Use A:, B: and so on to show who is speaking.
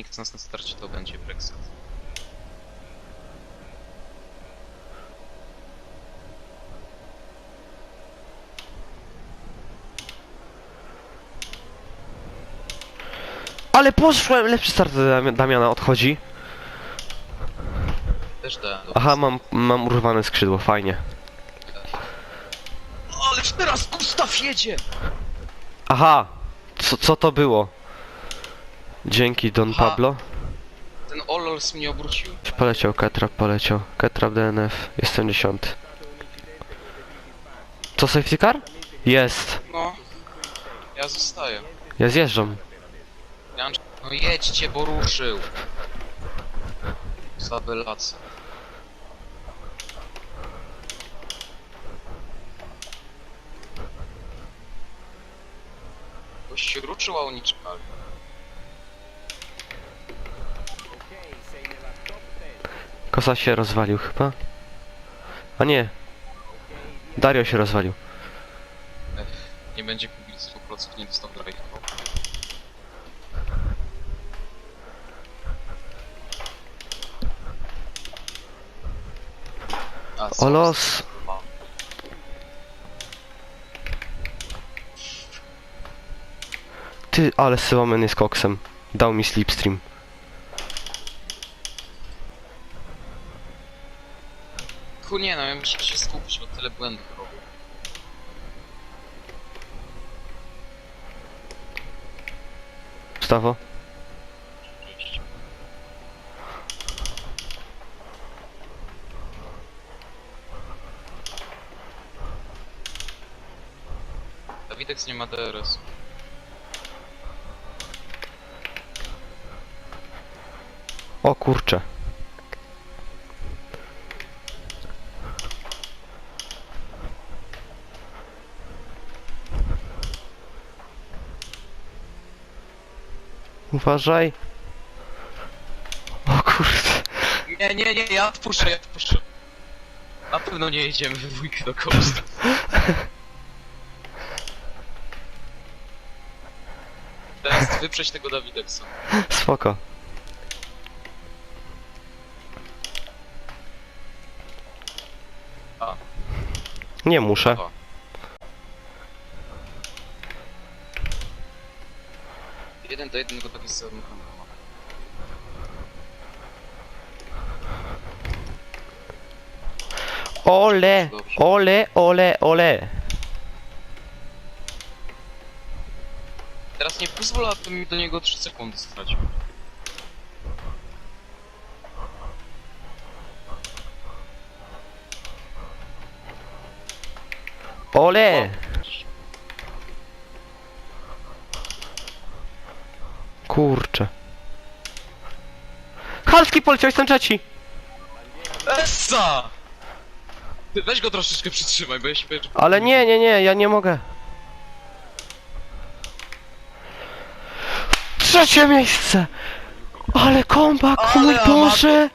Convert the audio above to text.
A: nikt z nas na starcie, to będzie Brexit.
B: Ale poszłem! Lepszy start Dam- Damiana odchodzi.
A: Też dałem.
B: Aha, mam, mam urwane skrzydło, fajnie.
A: Ale teraz Gustaw jedzie!
B: Aha! Co, co to było? Dzięki Don
A: Aha.
B: Pablo.
A: Ten Olols mnie obrócił.
B: Poleciał Ketrap, poleciał. Ketrap DNF, jestem dziesiąty. Co safety car? Jest.
A: No. Ja zostaję.
B: Ja zjeżdżam.
A: No jedźcie, bo ruszył. Zabelaca. Ktoś się ruszył, a oni czekali.
B: Kosa się rozwalił chyba. A nie. Dario się rozwalił.
A: Ech, nie będzie po prostu nie dostał drive. A,
B: O los! Ty, ale Syłomen jest koksem. Dał mi slipstream.
A: Ku nie no, ja muszę się skupić, bo tyle błędów robię.
B: Stawo?
A: Dawidek nie ma DRS.
B: O kurcze. Uważaj. O kurde.
A: Nie, nie, nie, ja odpuszczę, ja odpuszczę. Na pewno nie jedziemy we dwójkę do Coast. Teraz wyprzeć tego Dawideksa.
B: Spoko.
A: A.
B: Nie muszę.
A: O. Jeden do jednego tak zamykam.
B: Ole! Ole, ole, ole.
A: Teraz nie pozwolę, aby mi do niego 3 sekundy stracił.
B: Ole! Kurczę. Halski poleciał, jestem trzeci!
A: Essa! Ty weź go troszeczkę przytrzymaj, bo ja się boję, że...
B: Ale nie, nie, nie, ja nie mogę. Trzecie miejsce! Ale
A: Ale
B: mój Boże!